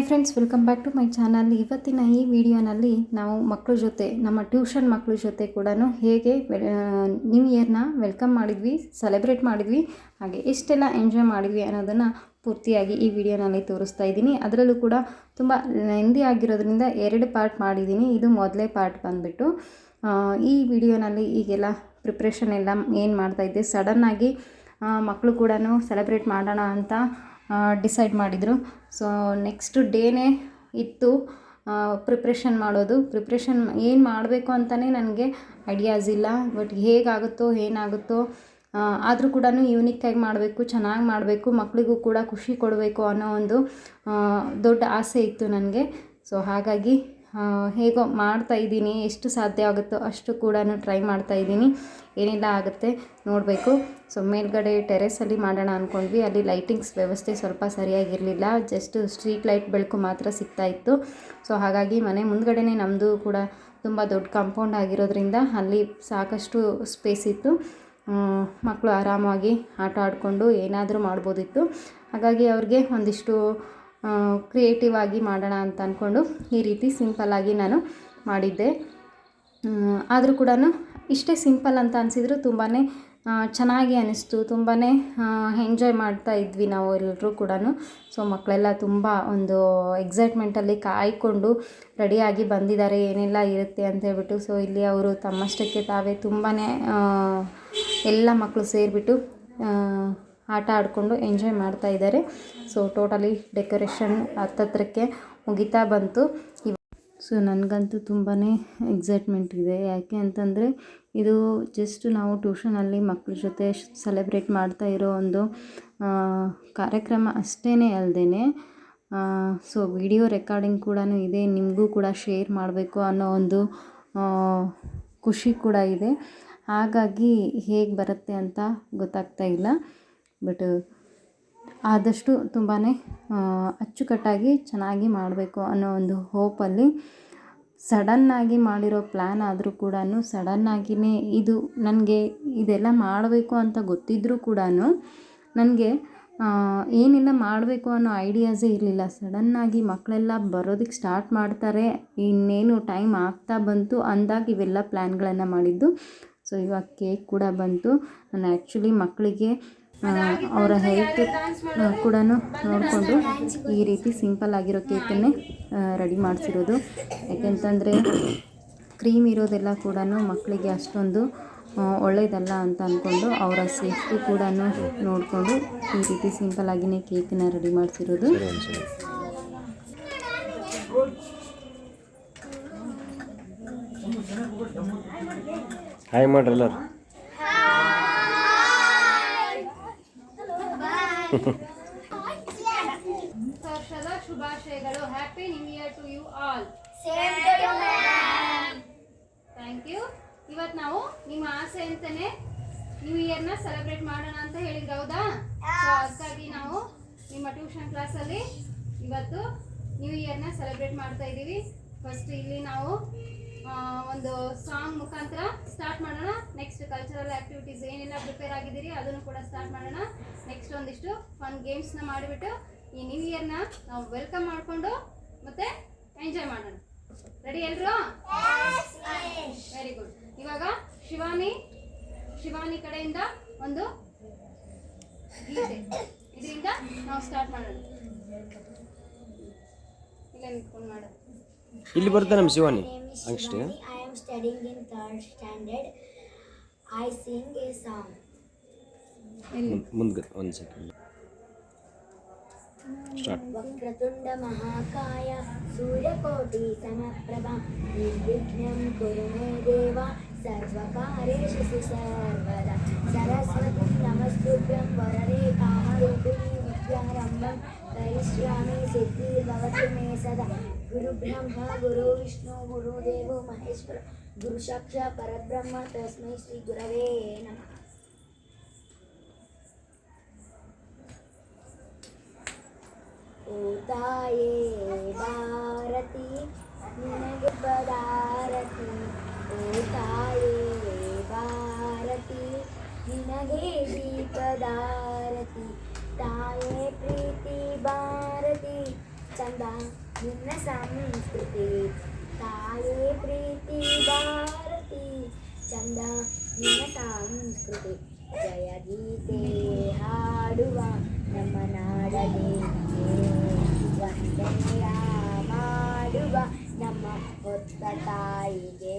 Hi friends, welcome back to my channel. ಇವತ್ತಿನ ಈ ವಿಡಿಯೋನಲ್ಲಿ ನಾವು ಮಕ್ಕಳ ಜೊತೆ, ನಮ್ಮ ಟ್ಯೂಷನ್ ಮಕ್ಕಳ ಜೊತೆ ಕೂಡ ಹೇಗೆ ನ್ಯೂ ಇಯರ್ನ ವೆಲ್ಕಮ್ ಮಾಡಿದ್ವಿ, ಸೆಲೆಬ್ರೇಟ್ ಮಾಡಿದ್ವಿ, ಹಾಗೆ ಎಷ್ಟೆಲ್ಲ ಎಂಜಾಯ್ ಮಾಡಿದ್ವಿ ಅನ್ನೋದನ್ನು ಪೂರ್ತಿಯಾಗಿ ಈ ವಿಡಿಯೋನಲ್ಲಿ ತೋರಿಸ್ತಾ ಇದ್ದೀನಿ. ಅದರಲ್ಲೂ ಕೂಡ ತುಂಬ ಲೆಂದಿ ಆಗಿರೋದ್ರಿಂದ ಎರಡು ಪಾರ್ಟ್ ಮಾಡಿದ್ದೀನಿ. ಇದು ಮೊದಲೇ ಪಾರ್ಟ್ ಬಂದುಬಿಟ್ಟು ಈ ವಿಡಿಯೋನಲ್ಲಿ ಈಗೆಲ್ಲ ಪ್ರಿಪ್ರೇಷನ್ ಎಲ್ಲ ಏನು ಮಾಡ್ತಾಯಿದ್ದೆ ಸಡನ್ನಾಗಿ ಮಕ್ಕಳು ಕೂಡ ಸೆಲೆಬ್ರೇಟ್ ಮಾಡೋಣ ಅಂತ ಡಿಸೈಡ್ ಮಾಡಿದರು. ಸೊ ನೆಕ್ಸ್ಟ್ ಡೇನೇ ಇತ್ತು ಪ್ರಿಪ್ರೇಷನ್ ಮಾಡೋದು. ಪ್ರಿಪ್ರೇಷನ್ ಏನು ಮಾಡಬೇಕು ಅಂತಲೇ ನನಗೆ ಐಡಿಯಾಸ್ ಇಲ್ಲ. ಬಟ್ ಹೇಗಾಗುತ್ತೋ, ಏನಾಗುತ್ತೋ ಆದರೂ ಕೂಡ ಯೂನಿಕ್ಕಾಗಿ ಮಾಡಬೇಕು, ಚೆನ್ನಾಗಿ ಮಾಡಬೇಕು ಮಕ್ಕಳಿಗೂ ಕೂಡ ಖುಷಿ ಕೊಡಬೇಕು ಅನ್ನೋ ಒಂದು ದೊಡ್ಡ ಆಸೆ ಇತ್ತು ನನಗೆ. ಸೊ ಹಾಗಾಗಿ ಹೇಗೋ ಮಾಡ್ತಾ ಇದ್ದೀನಿ, ಎಷ್ಟು ಸಾಧ್ಯ ಆಗುತ್ತೋ ಅಷ್ಟು ಕೂಡ ಟ್ರೈ ಮಾಡ್ತಾ ಇದ್ದೀನಿ. ಏನೆಲ್ಲ ಆಗುತ್ತೆ, ನೋಡಬೇಕು. ಸೊ, ಮೇಲ್ಗಡೆ ಟೆರೆಸಲ್ಲಿ ಮಾಡೋಣ ಅಂದ್ಕೊಂಡ್ವಿ ಅಲ್ಲಿ ಲೈಟಿಂಗ್ಸ್ ವ್ಯವಸ್ಥೆ ಸ್ವಲ್ಪ ಸರಿಯಾಗಿರಲಿಲ್ಲ. ಜಸ್ಟ್ ಸ್ಟ್ರೀಟ್ ಲೈಟ್ ಬೆಳಕು ಮಾತ್ರ ಸಿಗ್ತಾ ಇತ್ತು. ಸೊ, ಹಾಗಾಗಿ ಮನೆ ಮುಂದ್ಗಡೆನೇ ನಮ್ಮದು ಕೂಡ ತುಂಬ ದೊಡ್ಡ ಕಾಂಪೌಂಡ್ ಆಗಿರೋದ್ರಿಂದ ಅಲ್ಲಿ ಸಾಕಷ್ಟು ಸ್ಪೇಸ್ ಇತ್ತು. ಮಕ್ಕಳು ಆರಾಮಾಗಿ ಆಟ ಆಡಿಕೊಂಡು ಏನಾದರೂ ಮಾಡ್ಬೋದಿತ್ತು. ಹಾಗಾಗಿ ಅವ್ರಿಗೆ ಒಂದಿಷ್ಟು ಕ್ರಿಯೇಟಿವ್ ಆಗಿ ಮಾಡೋಣ ಅಂತ ಅಂದ್ಕೊಂಡು ಈ ರೀತಿ ಸಿಂಪಲ್ಲಾಗಿ ನಾನು ಮಾಡಿದ್ದೆ. ಆದರೂ ಕೂಡ ಇಷ್ಟೇ ಸಿಂಪಲ್ ಅಂತ ಅನಿಸಿದ್ರು ತುಂಬಾ ಚೆನ್ನಾಗಿ ಅನ್ನಿಸ್ತು ತುಂಬಾ ಎಂಜಾಯ್ ಮಾಡ್ತಾ ಇದ್ವಿ ನಾವು ಎಲ್ಲರೂ ಕೂಡ ಸೊ ಮಕ್ಕಳೆಲ್ಲ ತುಂಬ ಒಂದು ಎಕ್ಸೈಟ್ಮೆಂಟಲ್ಲಿ ಕಾಯ್ಕೊಂಡು ರೆಡಿಯಾಗಿ ಬಂದಿದ್ದಾರೆ. ಏನೆಲ್ಲ ಇರುತ್ತೆ ಅಂತ ಹೇಳ್ಬಿಟ್ಟು ಸೊ ಇಲ್ಲಿ ಅವರು ತಮ್ಮಷ್ಟಕ್ಕೆ ತಾವೇ ತುಂಬಾ ಎಲ್ಲ ಮಕ್ಕಳು ಸೇರಿಬಿಟ್ಟು ಆಟ ಆಡಿಕೊಂಡು ಎಂಜಾಯ್ ಮಾಡ್ತಾ ಇದ್ದಾರೆ. ಸೊ ಟೋಟಲಿ ಡೆಕೋರೇಷನ್ ಹತ್ತತ್ರಕ್ಕೆ ಮುಗಿತಾ ಬಂತು. ಸೊ ನನಗಂತೂ ತುಂಬಾ ಎಕ್ಸೈಟ್ಮೆಂಟ್ ಇದೆ. ಯಾಕೆ ಅಂತಂದರೆ, ಇದು ಜಸ್ಟ್ ನಾವು ಟ್ಯೂಷನಲ್ಲಿ ಮಕ್ಕಳ ಜೊತೆ ಸೆಲೆಬ್ರೇಟ್ ಮಾಡ್ತಾ ಇರೋ ಒಂದು ಕಾರ್ಯಕ್ರಮ ಅಷ್ಟೇ ಅಲ್ಲದೇ ಸೊ ವಿಡಿಯೋ ರೆಕಾರ್ಡಿಂಗ್ ಕೂಡ ಇದೆ. ನಿಮಗೂ ಕೂಡ ಶೇರ್ ಮಾಡಬೇಕು ಅನ್ನೋ ಒಂದು ಖುಷಿ ಕೂಡ ಇದೆ. ಹಾಗಾಗಿ ಹೇಗೆ ಬರುತ್ತೆ ಅಂತ ಗೊತ್ತಾಗ್ತಾ ಇಲ್ಲ. ಬಟ್ ಆದಷ್ಟು ತುಂಬಾ ಅಚ್ಚುಕಟ್ಟಾಗಿ ಚೆನ್ನಾಗಿ ಮಾಡಬೇಕು ಅನ್ನೋ ಒಂದು ಹೋಪಲ್ಲಿ ಸಡನ್ನಾಗಿ ಮಾಡಿರೋ ಪ್ಲ್ಯಾನ್ ಆದರೂ ಕೂಡ ಸಡನ್ನಾಗಿಯೇ ಇದು ನನಗೆ ಇದೆಲ್ಲ ಮಾಡಬೇಕು ಅಂತ ಗೊತ್ತಿದ್ದರೂ ಕೂಡ ನನಗೆ ಏನೆಲ್ಲ ಮಾಡಬೇಕು ಅನ್ನೋ ಐಡಿಯಾಸೇ ಇರಲಿಲ್ಲ. ಸಡನ್ನಾಗಿ ಮಕ್ಕಳೆಲ್ಲ ಬರೋದಕ್ಕೆ ಸ್ಟಾರ್ಟ್ ಮಾಡ್ತಾರೆ, ಇನ್ನೇನು ಟೈಮ್ ಆಗ್ತಾ ಬಂತು ಅಂದಾಗ ಇವೆಲ್ಲ ಪ್ಲ್ಯಾನ್ಗಳನ್ನು ಮಾಡಿದ್ದು. ಸೊ, ಇವಾಗ ಕೇಕ್ ಕೂಡ ಬಂತು. ನಾನು ಆ್ಯಕ್ಚುಲಿ ಮಕ್ಕಳಿಗೆ ಅವರ ಹೆಲ್ತ್ ಕೂಡ ನೋಡಿಕೊಂಡು ಈ ರೀತಿ ಸಿಂಪಲ್ ಆಗಿರೋ ಕೇಕನ್ನೇ ರೆಡಿ ಮಾಡಿಸಿರೋದು. ಯಾಕೆಂತಂದರೆ ಕ್ರೀಮ್ ಇರೋದೆಲ್ಲ ಕೂಡ ಮಕ್ಕಳಿಗೆ ಅಷ್ಟೊಂದು ಒಳ್ಳೆಯದಲ್ಲ ಅಂತ ಅಂದ್ಕೊಂಡು ಅವರ ಸೇಫ್ಟಿ ಕೂಡ ನೋಡಿಕೊಂಡು ಈ ರೀತಿ ಸಿಂಪಲ್ ಆಗಿನೇ ಕೇಕನ್ನ ರೆಡಿ ಮಾಡಿಸಿರೋದು. ಹಾಯ್ ಮಾಡ್ರಿ ವರ್ಷದ ಶುಭಾಶಯಗಳು happy new year to you all thank you ಇವತ್ತು ನಾವು ನಿಮ್ಮ ಆಸೆ ಅಂತಾನೆ ನ್ಯೂ ಇಯರ್ನ ಸೆಲೆಬ್ರೇಟ್ ಮಾಡೋಣ ಅಂತ ಹೇಳಿದ್ರು ಹೌದಾ ಸೊ ಅದಕ್ಕಾಗಿ ನಾವು ನಿಮ್ಮ ಟ್ಯೂಷನ್ ಕ್ಲಾಸಲ್ಲಿ ಇವತ್ತು ನ್ಯೂ ಇಯರ್ನ ಸೆಲೆಬ್ರೇಟ್ ಮಾಡ್ತಾ ಇದ್ದೀವಿ ಫಸ್ಟ್ ಇಲ್ಲಿ ನಾವು ಒಂದು ಸಾಂಗ್ ಮುಖಾಂತರ ಸ್ಟಾರ್ಟ್ ಮಾಡೋಣ. ನೆಕ್ಸ್ಟ್ ಕಲ್ಚರಲ್ ಆಕ್ಟಿವಿಟೀಸ್ ಏನೆಲ್ಲ ಪ್ರಿಪೇರ್ ಆಗಿದ್ದೀರಿ ಅದನ್ನು ಕೂಡ ಸ್ಟಾರ್ಟ್ ಮಾಡೋಣ. ನೆಕ್ಸ್ಟ್ ಒಂದಿಷ್ಟು ಫನ್ ಗೇಮ್ಸ್ನ ಮಾಡಿಬಿಟ್ಟು ಈ ನ್ಯೂ ಇಯರ್ನ ನಾವು ವೆಲ್ಕಮ್ ಮಾಡಿಕೊಂಡು ಮತ್ತೆ ಎಂಜಾಯ್ ಮಾಡೋಣ. ರೆಡಿ ಎಲ್ರು? ವೆರಿ ಗುಡ್ ಇವಾಗ ಶಿವಾನಿ ಶಿವಾನಿ ಕಡೆಯಿಂದ ಒಂದು ಗೀತೆ. ಇದರಿಂದ ನಾವು ಸ್ಟಾರ್ಟ್ ಮಾಡೋಣ. ಇಲ್ಲ ನಿಂತ್ಕೊಂಡು ಮಾಡೋಣ ಇಲ್ಲಿ ಬರುತ್ತೆ ನಮ್ಮ ಶಿವಾನಿ ಅಷ್ಟೇ I am studying in third standard I sing a song ಮುಂದೆ ಒಂದು ಸೆಕೆಂಡ್ ವಕ್ರತುಂಡ ಮಹಾಕಾಯ ಸೂರ್ಯಕೋಟಿ ಸಮಪ್ರಭ ನಿರ್ವಿಘ್ನಂ ಕುರು ಮೇ ದೇವ ಸರ್ವಕಾರೇಶು ಸರ್ವದ ಸರಸ್ವತಿ ನಮಸ್ತುಭ್ಯಂ ವರರೇ ಕಾಮರೂಪಿಣಿ ವಿದ್ಯಾರಂಭಂ विद्यारम्भं करिष्यामि सिद्धिर्भवतु मे सदा गुरुब्रह्मा गुरुविष्णु गुरुदेवो महेश्वर गुरुसाक्षात् परब्रह्म तस्मै श्रीगुरवे नमः ಓ ತಾಯೇ ಭಾರತಿ ನಿನಗೆ ಪದಾರತಿ ಓ ತಾಯೇ ಭಾರತಿ ನಿನಗೆ ದೀಪದಾರತಿ ತಾಯೇ ಪ್ರೀತಿ, ಭಾರತಿ, ಚಂದ ನಿನ್ನ ಸಂಸ್ಕೃತಿ. ತಾಯೇ ಪ್ರೀತಿ, ಭಾರತಿ, ಚಂದ ನಿನ್ನ ಸಂಸ್ಕೃತಿ. ಜಯ ಗೀತೆ ಹಾಡುವ ನಮ್ಮ ನಾಡಲಿ ವಂದನೆಯ ಮಾಡುವ ನಮ್ಮ ಹೊತ್ತ ತಾಯಿಗೆ.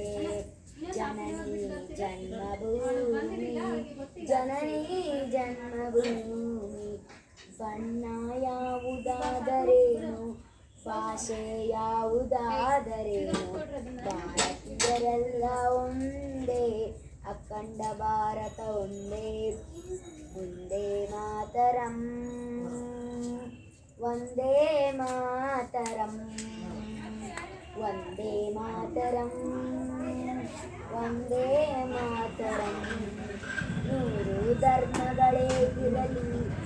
ಜನನಿ ಜನ್ಮಭೂಮಿ ಜನನಿ ಜನ್ಮಭೂಮಿ. ಬಣ್ಣ ಯಾವುದಾದರೇನು ಭಾಷೆ ಯಾವುದಾದರೇನು ಭಾರತೀಯರೆಲ್ಲ ಒಂದೇ ಅಖಂಡ ಭಾರತ ಒಂದೇ ಒಂದೇ ಮಾತರಂ ವಂದೇ ಮಾತರಂ ವಂದೇ ಮಾತರಂ ವಂದೇ ಮಾತರಂ ನೂರು ಧರ್ಮಗಳೇ ಇರಲಿ ಎಲ್ಲ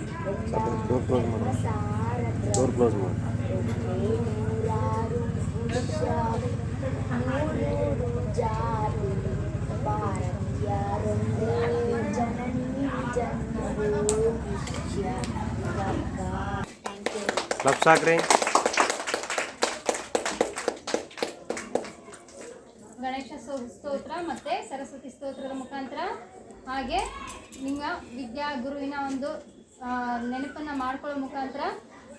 ಡೋರ್ ಕ್ಲೋಸ್ ಮಾಡು. ಸಾರಥ್ಯ ಡೋರ್ ಕ್ಲೋಸ್ ಮಾಡಿ ನೂರಾರು ಪುರುಷ ಮುಖಾಂತರ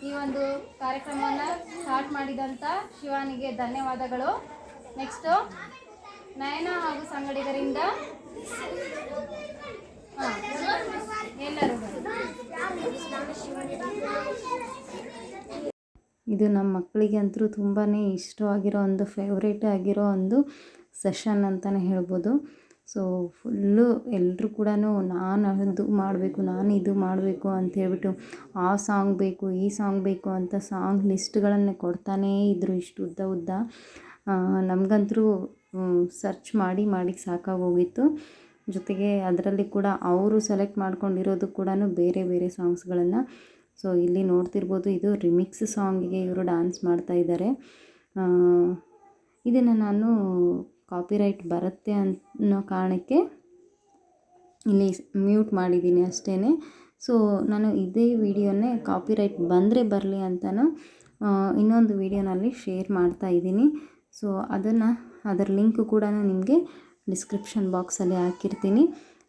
ಈ ಒಂದು ಕಾರ್ಯಕ್ರಮವನ್ನು ಸ್ಟಾರ್ಟ್ ಮಾಡಿದಂಥ ಶಿವಾನಿಗೆ ಧನ್ಯವಾದಗಳು. ನೆಕ್ಸ್ಟು ನಯನ ಹಾಗೂ ಸಂಗಡಿಗರಿಂದ ಇದು ನಮ್ಮ ಮಕ್ಕಳಿಗೆ ಅಂತೂ ತುಂಬಾ ಇಷ್ಟವಾಗಿರೋ ಒಂದು ಫೇವ್ರೇಟ್ ಆಗಿರೋ ಒಂದು ಸೆಷನ್ ಅಂತಲೇ ಹೇಳ್ಬೋದು. ಸೊ ಫುಲ್ಲು ಎಲ್ಲರೂ ಕೂಡ ನಾನು ಅದು ಮಾಡಬೇಕು, ನಾನು ಇದು ಮಾಡಬೇಕು ಅಂತ ಹೇಳ್ಬಿಟ್ಟು ಆ ಸಾಂಗ್ ಬೇಕು, ಈ ಸಾಂಗ್ ಬೇಕು ಅಂತ ಸಾಂಗ್ ಲಿಸ್ಟ್ಗಳನ್ನು ಕೊಡ್ತಾನೇ ಇದ್ದರು ಇಷ್ಟು ಉದ್ದ ಉದ್ದ. ನಮಗಂತರೂ ಸರ್ಚ್ ಮಾಡಿ ಮಾಡಿ ಸಾಕಾಗೋಗಿತ್ತು. ಜೊತೆಗೆ ಅದರಲ್ಲಿ ಕೂಡ ಅವರು ಸೆಲೆಕ್ಟ್ ಮಾಡ್ಕೊಂಡಿರೋದು ಕೂಡ ಬೇರೆ ಬೇರೆ ಸಾಂಗ್ಸ್ಗಳನ್ನು ಸೊ ಇಲ್ಲಿ ನೋಡ್ತಿರ್ಬೋದು ಇದು ರಿಮಿಕ್ಸ್ ಸಾಂಗಿಗೆ ಇವರು ಡ್ಯಾನ್ಸ್ ಮಾಡ್ತಾ ಇದ್ದಾರೆ ಇದನ್ನು ನಾನು ಕಾಪಿರೈಟ್ ಬರುತ್ತೆ ಅನ್ನೋ ಕಾರಣಕ್ಕೆ ಇಲ್ಲಿ ಮ್ಯೂಟ್ ಮಾಡಿದ್ದೀನಿ ಅಷ್ಟೇ ಸೊ ನಾನು ಇದೇ ವಿಡಿಯೋನೇ ಕಾಪಿರೈಟ್ ಬಂದರೆ ಬರಲಿ ಅಂತಲೂ ಇನ್ನೊಂದು ವಿಡಿಯೋನಲ್ಲಿ ಶೇರ್ ಮಾಡ್ತಾ ಇದ್ದೀನಿ. ಸೊ ಅದನ್ನು, ಅದರ ಲಿಂಕು ಕೂಡ ನಿಮಗೆ ಡಿಸ್ಕ್ರಿಪ್ಷನ್ ಬಾಕ್ಸಲ್ಲಿ ಹಾಕಿರ್ತೀನಿ.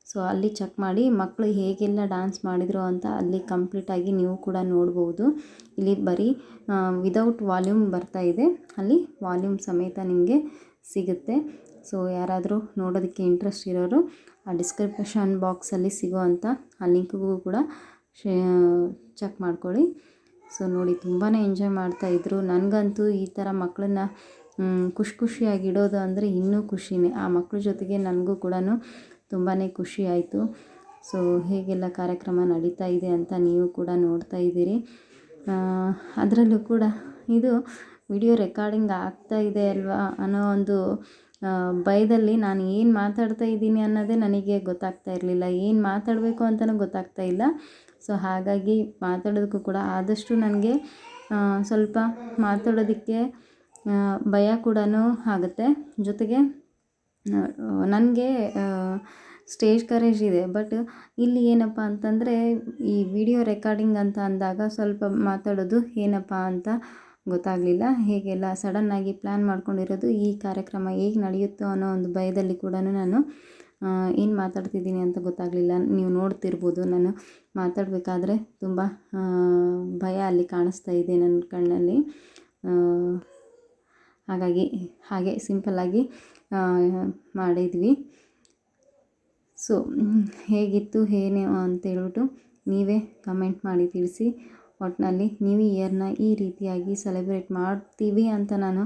ಸೊ ಅಲ್ಲಿ ಚೆಕ್ ಮಾಡಿ ಮಕ್ಕಳು ಹೇಗೆಲ್ಲ ಡ್ಯಾನ್ಸ್ ಮಾಡಿದರು ಅಂತ ಅಲ್ಲಿ ಕಂಪ್ಲೀಟಾಗಿ ನೀವು ಕೂಡ ನೋಡ್ಬೋದು. ಇಲ್ಲಿ ಬರೀ ವಿದೌಟ್ ವಾಲ್ಯೂಮ್ ಬರ್ತಾ ಇದೆ. ಅಲ್ಲಿ ವಾಲ್ಯೂಮ್ ಸಮೇತ ನಿಮಗೆ ಸಿಗುತ್ತೆ. ಸೊ, ಯಾರಾದರೂ ನೋಡೋದಕ್ಕೆ ಇಂಟ್ರೆಸ್ಟ್ ಇರೋರು, ಆ ಡಿಸ್ಕ್ರಿಪ್ಷನ್ ಬಾಕ್ಸಲ್ಲಿ ಸಿಗೋವಂಥ ಆ ಲಿಂಕ್ಗೂ ಕೂಡ ಶೇ ಚೆಕ್ ಮಾಡ್ಕೊಳ್ಳಿ. ಸೊ, ನೋಡಿ ತುಂಬಾ ಎಂಜಾಯ್ ಮಾಡ್ತಾಯಿದ್ರು ನನಗಂತೂ ಈ ಥರ ಮಕ್ಕಳನ್ನ ಖುಷಿ ಖುಷಿಯಾಗಿ ಇಡೋದು ಅಂದರೆ ಇನ್ನೂ ಖುಷಿನೇ. ಆ ಮಕ್ಕಳ ಜೊತೆಗೆ ನನಗೂ ಕೂಡ ತುಂಬಾ ಖುಷಿ ಆಯಿತು. ಸೊ, ಹೇಗೆಲ್ಲ ಕಾರ್ಯಕ್ರಮ ನಡೀತಾ ಇದೆ ಅಂತ ನೀವು ಕೂಡ ನೋಡ್ತಾ ಇದ್ದೀರಿ. ಅದರಲ್ಲೂ ಕೂಡ ಇದು ವಿಡಿಯೋ ರೆಕಾರ್ಡಿಂಗ್ ಆಗ್ತಾ ಇದೆ ಅಲ್ವಾ ಅನ್ನೋ ಒಂದು ಭಯದಲ್ಲಿ ನಾನು ಏನು ಮಾತಾಡ್ತಾ ಇದ್ದೀನಿ ಅನ್ನೋದೇ ನನಗೆ ಗೊತ್ತಾಗ್ತಾ ಇರಲಿಲ್ಲ. ಏನು ಮಾತಾಡಬೇಕು ಅಂತಲೂ ಗೊತ್ತಾಗ್ತಾ ಇಲ್ಲ. ಸೊ, ಹಾಗಾಗಿ ಮಾತಾಡೋದಕ್ಕೂ ಕೂಡ ಆದಷ್ಟು ನನಗೆ ಸ್ವಲ್ಪ ಮಾತಾಡೋದಕ್ಕೆ ಭಯ ಕೂಡ ಆಗುತ್ತೆ. ಜೊತೆಗೆ ನನಗೆ ಸ್ಟೇಜ್ ಕರೇಜ್ ಇದೆ. ಬಟ್ ಇಲ್ಲಿ ಏನಪ್ಪ ಅಂತಂದರೆ ಈ ವಿಡಿಯೋ ರೆಕಾರ್ಡಿಂಗ್ ಅಂತ ಅಂದಾಗ ಸ್ವಲ್ಪ ಮಾತಾಡೋದು ಏನಪ್ಪ ಅಂತ ಗೊತ್ತಾಗಲಿಲ್ಲ. ಹೇಗೆಲ್ಲ ಸಡನ್ನಾಗಿ ಪ್ಲ್ಯಾನ್ ಮಾಡ್ಕೊಂಡಿರೋದು, ಈ ಕಾರ್ಯಕ್ರಮ ಹೇಗೆ ನಡೆಯುತ್ತೋ ಅನ್ನೋ ಒಂದು ಭಯದಲ್ಲಿ ಕೂಡ ನಾನು ಏನು ಮಾತಾಡ್ತಿದ್ದೀನಿ ಅಂತ ಗೊತ್ತಾಗಲಿಲ್ಲ. ನೀವು ನೋಡ್ತಿರ್ಬೋದು, ನಾನು ಮಾತಾಡಬೇಕಾದ್ರೆ ತುಂಬ ಭಯ ಅಲ್ಲಿ ಕಾಣಿಸ್ತಾ ಇದೆ ನನ್ನ ಕಣ್ಣಲ್ಲಿ. ಹಾಗಾಗಿ ಹಾಗೆ ಸಿಂಪಲ್ಲಾಗಿ ಮಾಡಿದ್ವಿ. ಸೊ ಹೇಗಿತ್ತು, ಏನು ಅಂತೇಳ್ಬಿಟ್ಟು ನೀವೇ ಕಮೆಂಟ್ ಮಾಡಿ ತಿಳಿಸಿ. ಒಟ್ಟಿನಲ್ಲಿ ನ್ಯೂ ಇಯರ್ನ ಈ ರೀತಿಯಾಗಿ ಸೆಲೆಬ್ರೇಟ್ ಮಾಡ್ತೀವಿ ಅಂತ ನಾನು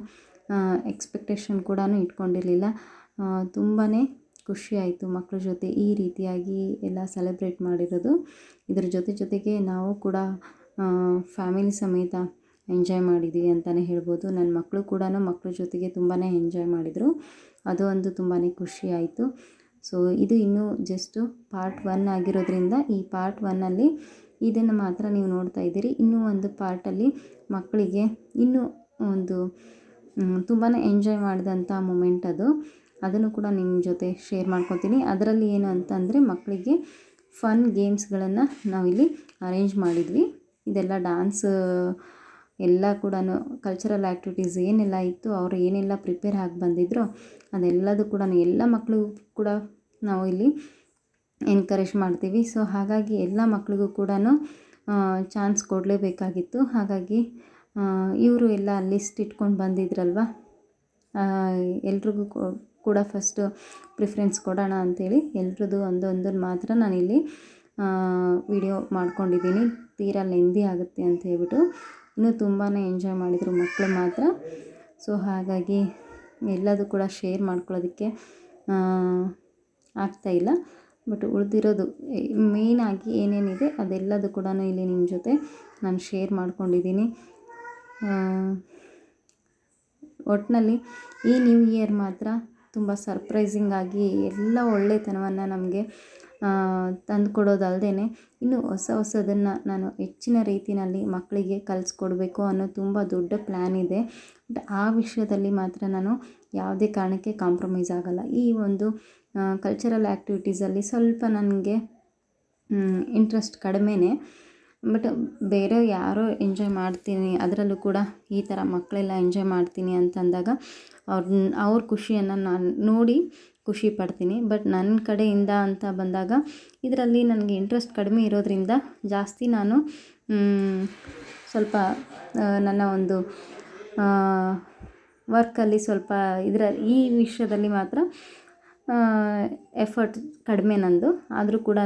ಎಕ್ಸ್ಪೆಕ್ಟೇಷನ್ ಕೂಡ ಇಟ್ಕೊಂಡಿರಲಿಲ್ಲ. ತುಂಬಾ ಖುಷಿಯಾಯಿತು ಮಕ್ಕಳ ಜೊತೆ ಈ ರೀತಿಯಾಗಿ ಎಲ್ಲ ಸೆಲೆಬ್ರೇಟ್ ಮಾಡಿರೋದು. ಇದರ ಜೊತೆ ಜೊತೆಗೆ ನಾವು ಕೂಡ ಫ್ಯಾಮಿಲಿ ಸಮೇತ ಎಂಜಾಯ್ ಮಾಡಿದ್ವಿ ಅಂತಲೇ ಹೇಳ್ಬೋದು. ನನ್ನ ಮಕ್ಕಳು ಕೂಡ ಮಕ್ಕಳ ಜೊತೆಗೆ ತುಂಬಾ ಎಂಜಾಯ್ ಮಾಡಿದರು. ಅದು ಒಂದು ತುಂಬಾ ಖುಷಿಯಾಯಿತು ಸೊ ಇದು ಇನ್ನೂ ಜಸ್ಟು ಪಾರ್ಟ್ ಒನ್ ಆಗಿರೋದ್ರಿಂದ ಈ ಪಾರ್ಟ್ ಒನ್ನಲ್ಲಿ ಇದನ್ನು ಮಾತ್ರ ನೀವು ನೋಡ್ತಾ ಇದ್ದೀರಿ. ಇನ್ನೂ ಒಂದು ಪಾರ್ಟಲ್ಲಿ ಮಕ್ಕಳಿಗೆ ಇನ್ನೂ ಒಂದು ತುಂಬಾ ಎಂಜಾಯ್ ಮಾಡಿದಂಥ ಮೂಮೆಂಟ್ ಅದು. ಅದನ್ನು ಕೂಡ ನಿಮ್ಮ ಜೊತೆ ಶೇರ್ ಮಾಡ್ಕೊತೀನಿ. ಅದರಲ್ಲಿ ಏನು ಅಂತಂದರೆ ಮಕ್ಕಳಿಗೆ ಫನ್ ಗೇಮ್ಸ್ಗಳನ್ನು ನಾವಿಲ್ಲಿ ಅರೇಂಜ್ ಮಾಡಿದ್ವಿ. ಇದೆಲ್ಲ ಡ್ಯಾನ್ಸ್ ಎಲ್ಲ ಕೂಡ ಕಲ್ಚರಲ್ ಆ್ಯಕ್ಟಿವಿಟೀಸ್ ಏನೆಲ್ಲ ಇತ್ತು, ಅವರು ಏನೆಲ್ಲ ಪ್ರಿಪೇರ್ ಆಗಿ ಬಂದಿದ್ರೋ ಅದೆಲ್ಲದೂ ಕೂಡ ಎಲ್ಲ ಮಕ್ಕಳು ಕೂಡ ನಾವು ಇಲ್ಲಿ ಎನ್ಕರೇಜ್ ಮಾಡ್ತೀವಿ. ಸೊ ಹಾಗಾಗಿ ಎಲ್ಲ ಮಕ್ಕಳಿಗೂ ಕೂಡ ಚಾನ್ಸ್ ಕೊಡಲೇಬೇಕಾಗಿತ್ತು. ಹಾಗಾಗಿ ಇವರು ಎಲ್ಲ ಲಿಸ್ಟ್ ಇಟ್ಕೊಂಡು ಬಂದಿದ್ರಲ್ವ? ಎಲ್ರಿಗೂ ಕೂಡ ಫಸ್ಟು ಪ್ರಿಫರೆನ್ಸ್ ಕೊಡೋಣ ಅಂಥೇಳಿ ಎಲ್ರದ್ದು ಒಂದೊಂದನ್ನು ಮಾತ್ರ ನಾನಿಲ್ಲಿ ವಿಡಿಯೋ ಮಾಡ್ಕೊಂಡಿದ್ದೀನಿ. ತೀರಾ ಲೆಂದಿ ಆಗುತ್ತೆ ಅಂತ ಹೇಳ್ಬಿಟ್ಟು. ಇನ್ನೂ ತುಂಬಾ ಎಂಜಾಯ್ ಮಾಡಿದರು ಮಕ್ಕಳು ಮಾತ್ರ. ಸೊ ಹಾಗಾಗಿ ಎಲ್ಲದೂ ಕೂಡ ಶೇರ್ ಮಾಡ್ಕೊಳ್ಳೋದಕ್ಕೆ ಆಗ್ತಾಯಿಲ್ಲ ಬಟ್ ಉಳಿದಿರೋದು ಮೇಯ್ನಾಗಿ ಏನೇನಿದೆ ಅದೆಲ್ಲದು ಕೂಡ ಇಲ್ಲಿ ನಿಮ್ಮ ಜೊತೆ ನಾನು ಶೇರ್ ಮಾಡ್ಕೊಂಡಿದ್ದೀನಿ. ಒಟ್ಟಿನಲ್ಲಿ ಈ ನ್ಯೂ ಇಯರ್ ಮಾತ್ರ ತುಂಬ ಸರ್ಪ್ರೈಸಿಂಗ್ ಆಗಿ ಎಲ್ಲ ಒಳ್ಳೆತನವನ್ನು ನಮಗೆ ತಂದು ಕೊಡೋದಲ್ಲದೆ ಇನ್ನು ಹೊಸ ಹೊಸದನ್ನು ನಾನು ಹೆಚ್ಚಿನ ರೀತಿಯಲ್ಲಿ ಮಕ್ಕಳಿಗೆ ಕಲಿಸ್ಕೊಡ್ಬೇಕು ಅನ್ನೋ ತುಂಬ ದೊಡ್ಡ ಪ್ಲ್ಯಾನ್ ಇದೆ. ಬಟ್ ಆ ವಿಷಯದಲ್ಲಿ ಮಾತ್ರ ನಾನು ಯಾವುದೇ ಕಾರಣಕ್ಕೆ ಕಾಂಪ್ರಮೈಸ್ ಆಗೋಲ್ಲ. ಈ ಒಂದು ಕಲ್ಚರಲ್ ಆ್ಯಕ್ಟಿವಿಟೀಸಲ್ಲಿ ಸ್ವಲ್ಪ ನನಗೆ ಇಂಟ್ರೆಸ್ಟ್ ಕಡಿಮೆನೇ. ಬಟ್ ಬೇರೆ ಯಾರೋ ಎಂಜಾಯ್ ಮಾಡ್ತೀನಿ, ಅದರಲ್ಲೂ ಕೂಡ ಈ ಥರ ಮಕ್ಕಳೆಲ್ಲ ಎಂಜಾಯ್ ಮಾಡ್ತೀನಿ ಅಂತಂದಾಗ ಅವ್ರ ಅವ್ರ ಖುಷಿಯನ್ನು ನಾನು ನೋಡಿ ಖುಷಿ ಪಡ್ತೀನಿ. ಬಟ್ ನನ್ನ ಕಡೆಯಿಂದ ಅಂತ ಬಂದಾಗ ಇದರಲ್ಲಿ ನನಗೆ ಇಂಟ್ರೆಸ್ಟ್ ಕಡಿಮೆ ಇರೋದರಿಂದ ಜಾಸ್ತಿ ನಾನು ಸ್ವಲ್ಪ ನನ್ನ ಒಂದು ವರ್ಕಲ್ಲಿ ಸ್ವಲ್ಪ ಇದರ, ಈ ವಿಷಯದಲ್ಲಿ ಮಾತ್ರ ಎಫರ್ಟ್ ಕಡಿಮೆ ನಂದು. ಆದರೂ ಕೂಡ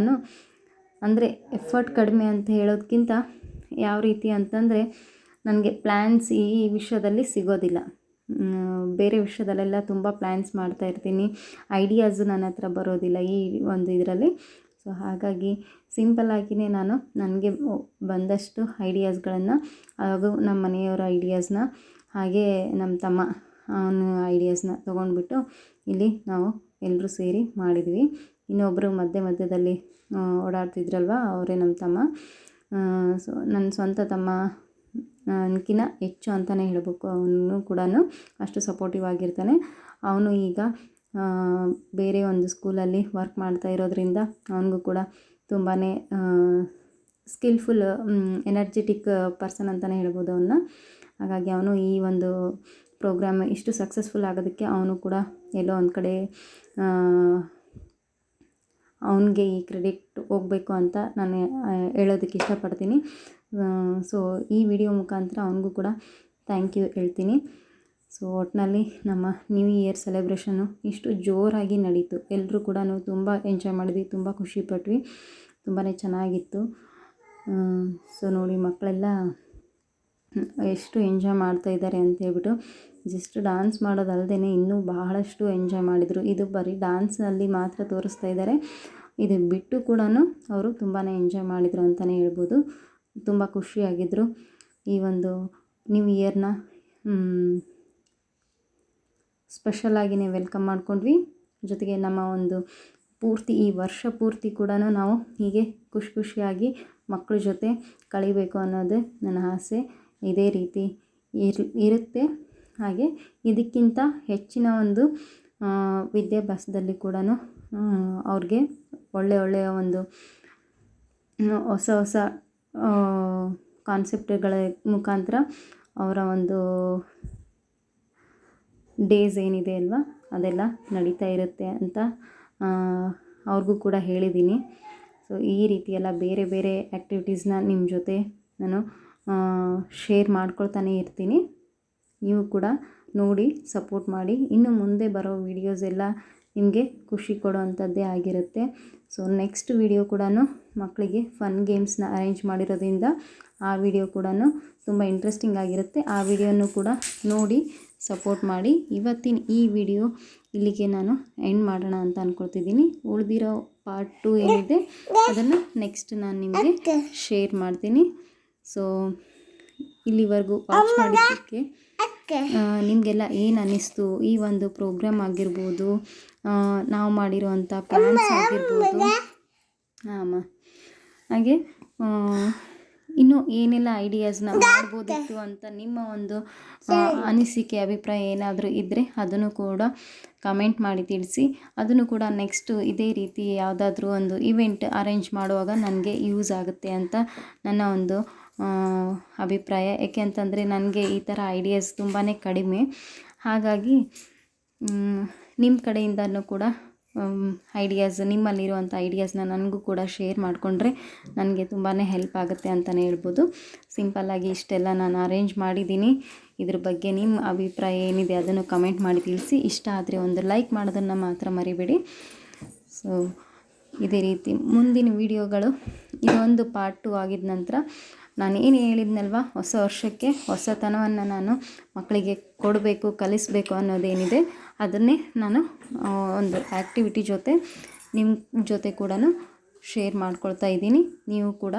ಅಂದರೆ ಎಫರ್ಟ್ ಕಡಿಮೆ ಅಂತ ಹೇಳೋದಕ್ಕಿಂತ ಯಾವ ರೀತಿ ಅಂತಂದರೆ ನನಗೆ ಪ್ಲ್ಯಾನ್ಸ್ ಈ ವಿಷಯದಲ್ಲಿ ಸಿಗೋದಿಲ್ಲ. ಬೇರೆ ವಿಷಯದಲ್ಲೆಲ್ಲ ತುಂಬ ಪ್ಲ್ಯಾನ್ಸ್ ಮಾಡ್ತಾ ಇರ್ತೀನಿ. ಐಡಿಯಾಸು ನನ್ನ ಹತ್ರ ಬರೋದಿಲ್ಲ ಈ ಒಂದು ಇದರಲ್ಲಿ. ಸೊ ಹಾಗಾಗಿ ಸಿಂಪಲ್ಲಾಗಿಯೇ ನಾನು ನನಗೆ ಬಂದಷ್ಟು ಐಡಿಯಾಸ್ಗಳನ್ನು ಹಾಗೂ ನಮ್ಮ ಮನೆಯವರ ಐಡಿಯಾಸ್ನ ಹಾಗೇ ನಮ್ಮ ತಮ್ಮ ಅವನ ಐಡಿಯಾಸ್ನ ತೊಗೊಂಡ್ಬಿಟ್ಟು ಇಲ್ಲಿ ನಾವು ಎಲ್ಲರೂ ಸೇರಿ ಮಾಡಿದ್ವಿ. ಇನ್ನೊಬ್ಬರು ಮಧ್ಯೆ ಮಧ್ಯದಲ್ಲಿ ಓಡಾಡ್ತಿದ್ರಲ್ವ? ಅವರೇ ನಮ್ಮ ತಮ್ಮ. ಸೊ ನನ್ನ ಸ್ವಂತ ತಮ್ಮ ನನಗಿನ್ನ ಹೆಚ್ಚು ಅಂತಲೇ ಹೇಳಬೇಕು. ಅವನು ಕೂಡ ಅಷ್ಟು ಸಪೋರ್ಟಿವ್ ಆಗಿರ್ತಾನೆ. ಅವನು ಈಗ ಬೇರೆ ಒಂದು ಸ್ಕೂಲಲ್ಲಿ ವರ್ಕ್ ಮಾಡ್ತಾ ಇರೋದ್ರಿಂದ ಅವನಿಗೂ ಕೂಡ ತುಂಬಾ ಸ್ಕಿಲ್ಫುಲ್ ಎನರ್ಜೆಟಿಕ್ ಪರ್ಸನ್ ಅಂತಲೇ ಹೇಳ್ಬೋದು ಅವನ್ನ. ಹಾಗಾಗಿ ಅವನು ಈ ಒಂದು ಪ್ರೋಗ್ರಾಮ್ ಇಷ್ಟು ಸಕ್ಸಸ್ಫುಲ್ ಆಗೋದಕ್ಕೆ ಅವನು ಕೂಡ ಎಲ್ಲೋ ಒಂದು ಕಡೆ ಅವನಿಗೆ ಈ ಕ್ರೆಡಿಟ್ ಹೋಗಬೇಕು ಅಂತ ನಾನು ಹೇಳೋದಕ್ಕೆ ಇಷ್ಟಪಡ್ತೀನಿ. ಸೊ ಈ ವಿಡಿಯೋ ಮುಖಾಂತರ ಅವನಿಗೂ ಕೂಡ ಥ್ಯಾಂಕ್ ಯು ಹೇಳ್ತೀನಿ. ಸೊ ಒಟ್ಟಿನಲ್ಲಿ ನಮ್ಮ ನ್ಯೂ ಇಯರ್ ಸೆಲೆಬ್ರೇಷನ್ನು ಇಷ್ಟು ಜೋರಾಗಿ ನಡೀತು. ಎಲ್ಲರೂ ಕೂಡ ತುಂಬ ಎಂಜಾಯ್ ಮಾಡಿದ್ವಿ, ತುಂಬ ಖುಷಿಪಟ್ವಿ ತುಂಬಾ ಚೆನ್ನಾಗಿತ್ತು. ಸೊ ನೋಡಿ ಮಕ್ಕಳೆಲ್ಲ ಎಷ್ಟು ಎಂಜಾಯ್ ಮಾಡ್ತಾ ಇದ್ದಾರೆ ಅಂತ ಹೇಳ್ಬಿಟ್ಟು ಜಸ್ಟ್ ಡ್ಯಾನ್ಸ್ ಮಾಡೋದಲ್ಲದೆ ಇನ್ನೂ ಬಹಳಷ್ಟು ಎಂಜಾಯ್ ಮಾಡಿದರು. ಇದು ಬರೀ ಡ್ಯಾನ್ಸ್ನಲ್ಲಿ ಮಾತ್ರ ತೋರಿಸ್ತಾ ಇದ್ದಾರೆ. ಇದು ಬಿಟ್ಟು ಕೂಡ ಅವರು ತುಂಬಾ ಎಂಜಾಯ್ ಮಾಡಿದರು ಅಂತಲೇ ಹೇಳ್ಬೋದು. ತುಂಬ ಖುಷಿಯಾಗಿದ್ದರು ಈ ಒಂದು ನ್ಯೂ ಇಯರ್ನ ಸ್ಪೆಷಲಾಗಿಯೇ ವೆಲ್ಕಮ್ ಮಾಡ್ಕೊಂಡ್ವಿ. ಜೊತೆಗೆ ನಮ್ಮ ಒಂದು ಪೂರ್ತಿ, ಈ ವರ್ಷ ಪೂರ್ತಿ ಕೂಡ ನಾವು ಹೀಗೆ ಖುಷಿ ಖುಷಿಯಾಗಿ ಮಕ್ಕಳ ಜೊತೆ ಕಳಿಬೇಕು ಅನ್ನೋದೇ ನನ್ನ ಆಸೆ. ಇದೇ ರೀತಿ ಇರ್, ಇರುತ್ತೆ. ಹಾಗೆ ಇದಕ್ಕಿಂತ ಹೆಚ್ಚಿನ ಒಂದು ವಿದ್ಯಾಭ್ಯಾಸದಲ್ಲಿ ಕೂಡ ಅವ್ರಿಗೆ ಒಳ್ಳೆಯ ಒಳ್ಳೆಯ ಒಂದು ಹೊಸ ಹೊಸ ಕಾನ್ಸೆಪ್ಟ್ಗಳ ಮುಖಾಂತರ ಅವರ ಒಂದು ಡೇಸ್ ಏನಿದೆ ಅಲ್ವಾ, ಅದೆಲ್ಲ ನಡೀತಾ ಇರುತ್ತೆ ಅಂತ ಅವ್ರಿಗೂ ಕೂಡ ಹೇಳಿದ್ದೀನಿ ಸೊ ಈ ರೀತಿಯೆಲ್ಲ ಬೇರೆ ಬೇರೆ ಆ್ಯಕ್ಟಿವಿಟೀಸ್ನ ನಿಮ್ಮ ಜೊತೆ ನಾನು ಶೇರ್ ಮಾಡ್ಕೊಳ್ತಾನೆ ಇರ್ತೀನಿ. ನೀವು ಕೂಡ ನೋಡಿ ಸಪೋರ್ಟ್ ಮಾಡಿ. ಇನ್ನು ಮುಂದೆ ಬರೋ ವೀಡಿಯೋಸ್ ಎಲ್ಲ ನಿಮಗೆ ಖುಷಿ ಕೊಡುವಂಥದ್ದೇ ಆಗಿರುತ್ತೆ. ಸೊ ನೆಕ್ಸ್ಟ್ ವಿಡಿಯೋ ಕೂಡ ಮಕ್ಕಳಿಗೆ ಫನ್ ಗೇಮ್ಸ್ನ ಅರೇಂಜ್ ಮಾಡಿರೋದ್ರಿಂದ ಆ ವಿಡಿಯೋ ಕೂಡ ತುಂಬ ಇಂಟ್ರೆಸ್ಟಿಂಗ್ ಆಗಿರುತ್ತೆ. ಆ ವಿಡಿಯೋನು ಕೂಡ ನೋಡಿ ಸಪೋರ್ಟ್ ಮಾಡಿ. ಇವತ್ತಿನ ಈ ವಿಡಿಯೋ ಇಲ್ಲಿಗೆ ನಾನು ಎಂಡ್ ಮಾಡೋಣ ಅಂತ ಅಂದ್ಕೊಳ್ತಿದ್ದೀನಿ ಉಳಿದಿರೋ ಪಾರ್ಟ್ ಟು ಏನಿದೆ ಅದನ್ನು ನೆಕ್ಸ್ಟ್ ನಾನು ನಿಮಗೆ ಶೇರ್ ಮಾಡ್ತೀನಿ. ಸೊ ಇಲ್ಲಿವರೆಗೂ ವಾಚ್ ಮಾಡಿದ್ದಕ್ಕೆ ನಿಮಗೆಲ್ಲ ಏನು ಅನ್ನಿಸ್ತು? ಈ ಒಂದು ಪ್ರೋಗ್ರಾಮ್ ಆಗಿರ್ಬೋದು ನಾವು ಮಾಡಿರೋವಂಥ ಪ್ಲಾನ್ಸ್ ಆಗಿರ್ಬೋದು. ಹಾಂ ಹಾಗೆ ಇನ್ನೂ ಏನೆಲ್ಲ ಐಡಿಯಾಸ್ನ ಮಾಡ್ಬೋದಿತ್ತು ಅಂತ ನಿಮ್ಮ ಒಂದು ಅನಿಸಿಕೆ ಅಭಿಪ್ರಾಯ ಏನಾದರೂ ಇದ್ದರೆ ಅದನ್ನು ಕೂಡ ಕಮೆಂಟ್ ಮಾಡಿ ತಿಳಿಸಿ. ಅದನ್ನು ಕೂಡ ನೆಕ್ಸ್ಟು ಇದೇ ರೀತಿ ಯಾವುದಾದ್ರೂ ಒಂದು ಇವೆಂಟ್ ಅರೇಂಜ್ ಮಾಡುವಾಗ ನನಗೆ ಯೂಸ್ ಆಗುತ್ತೆ ಅಂತ ನನ್ನ ಒಂದು ಅಭಿಪ್ರಾಯ. ಏಕೆ ಅಂತಂದರೆ ನನಗೆ ಈ ಥರ ಐಡಿಯಾಸ್ ತುಂಬಾ ಕಡಿಮೆ. ಹಾಗಾಗಿ ನಿಮ್ಮ ಕಡೆಯಿಂದನೂ ಕೂಡ ಐಡಿಯಾಸ್ ನಿಮ್ಮಲ್ಲಿರುವಂಥ ಐಡಿಯಾಸ್ನ ನನಗೂ ಕೂಡ ಶೇರ್ ಮಾಡಿಕೊಂಡ್ರೆ ನನಗೆ ತುಂಬಾ ಹೆಲ್ಪ್ ಆಗುತ್ತೆ ಅಂತಲೇ ಹೇಳ್ಬೋದು. ಸಿಂಪಲ್ಲಾಗಿ ಇಷ್ಟೆಲ್ಲ ನಾನು ಅರೇಂಜ್ ಮಾಡಿದ್ದೀನಿ. ಇದ್ರ ಬಗ್ಗೆ ನಿಮ್ಮ ಅಭಿಪ್ರಾಯ ಏನಿದೆ ಅದನ್ನು ಕಮೆಂಟ್ ಮಾಡಿ ತಿಳಿಸಿ. ಇಷ್ಟ ಆದರೆ ಒಂದು ಲೈಕ್ ಮಾಡೋದನ್ನು ಮಾತ್ರ ಮರಿಬೇಡಿ. ಸೊ ಇದೇ ರೀತಿ ಮುಂದಿನ ವಿಡಿಯೋಗಳು ಇದೊಂದು ಪಾರ್ಟ್ ಟು ಆಗಿದ ನಂತರ ನಾನು ಏನು ಹೇಳಿದ್ನಲ್ವ? ಹೊಸ ವರ್ಷಕ್ಕೆ ಹೊಸತನವನ್ನು ನಾನು ಮಕ್ಕಳಿಗೆ ಕೊಡಬೇಕು, ಕಲಿಸಬೇಕು ಅನ್ನೋದೇನಿದೆ, ಅದನ್ನೇ ನಾನು ಒಂದು ಆ್ಯಕ್ಟಿವಿಟಿ ಜೊತೆ ನಿಮ್ಮ ಜೊತೆ ಕೂಡ ಶೇರ್ ಮಾಡ್ಕೊಳ್ತಾ ಇದ್ದೀನಿ. ನೀವು ಕೂಡ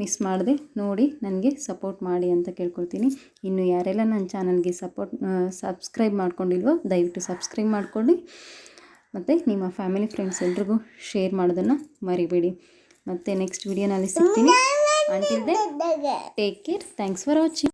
ಮಿಸ್ ಮಾಡದೆ ನೋಡಿ, ನನಗೆ ಸಪೋರ್ಟ್ ಮಾಡಿ ಅಂತ ಕೇಳ್ಕೊಳ್ತೀನಿ. ಇನ್ನು ಯಾರೆಲ್ಲ ನನ್ನ ಚಾನಲ್ಗೆ ಸಪೋರ್ಟ್ ಸಬ್ಸ್ಕ್ರೈಬ್ ಮಾಡ್ಕೊಂಡಿಲ್ವೋ, ದಯವಿಟ್ಟು ಸಬ್ಸ್ಕ್ರೈಬ್ ಮಾಡ್ಕೊಳ್ಳಿ. ಮತ್ತು ನಿಮ್ಮ ಫ್ಯಾಮಿಲಿ ಫ್ರೆಂಡ್ಸ್ ಎಲ್ರಿಗೂ ಶೇರ್ ಮಾಡೋದನ್ನು ಮರಿಬೇಡಿ. ಮತ್ತು ನೆಕ್ಸ್ಟ್ ವಿಡಿಯೋನಲ್ಲಿ ಸಿಗ್ತೀನಿ. Until take care thanks for watching